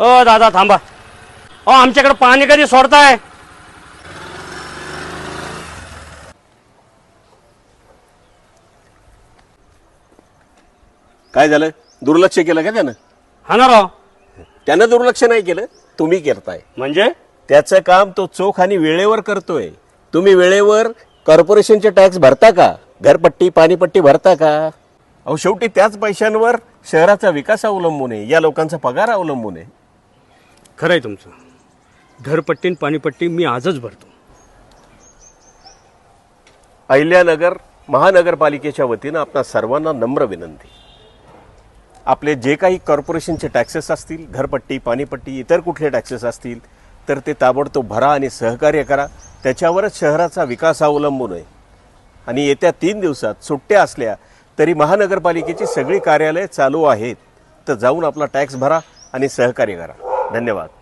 ओ दादा थांबा. ओ आमच्याकडे पाणी कधी सोडताय? काय झालं? दुर्लक्ष केलं का त्यानं? हा ना राव. त्यानं दुर्लक्ष नाही केलं तुम्ही करताय. म्हणजे? त्याचं काम तो चोख आणि वेळेवर करतोय. तुम्ही वेळेवर कॉर्पोरेशनचे टॅक्स भरता का? घरपट्टी पाणीपट्टी भरता का? अहो शेवटी त्याच पैशांवर शहराचा विकास अवलंबून आहे या लोकांचा पगार अवलंबून आहे. खरं आहे तुमचं. घरपट्टी आणि पाणीपट्टी मी आजच भरतो. अहिल्यानगर महानगरपालिकेच्या वतीनं आपणा सर्वांना नम्र विनंती. आपले जे काही कॉर्पोरेशनचे टॅक्सेस असतील घरपट्टी पाणीपट्टी इतर कुठले टॅक्सेस असतील तर ते ताबडतोब भरा आणि सहकार्य करा. त्याच्यावरच शहराचा विकास अवलंबून आहे. आणि येत्या तीन दिवसात सुट्ट्या असल्या तरी महानगरपालिकेची सगळी कार्यालये चालू आहेत. तर जाऊन आपला टॅक्स भरा आणि सहकार्य करा. धन्यवाद.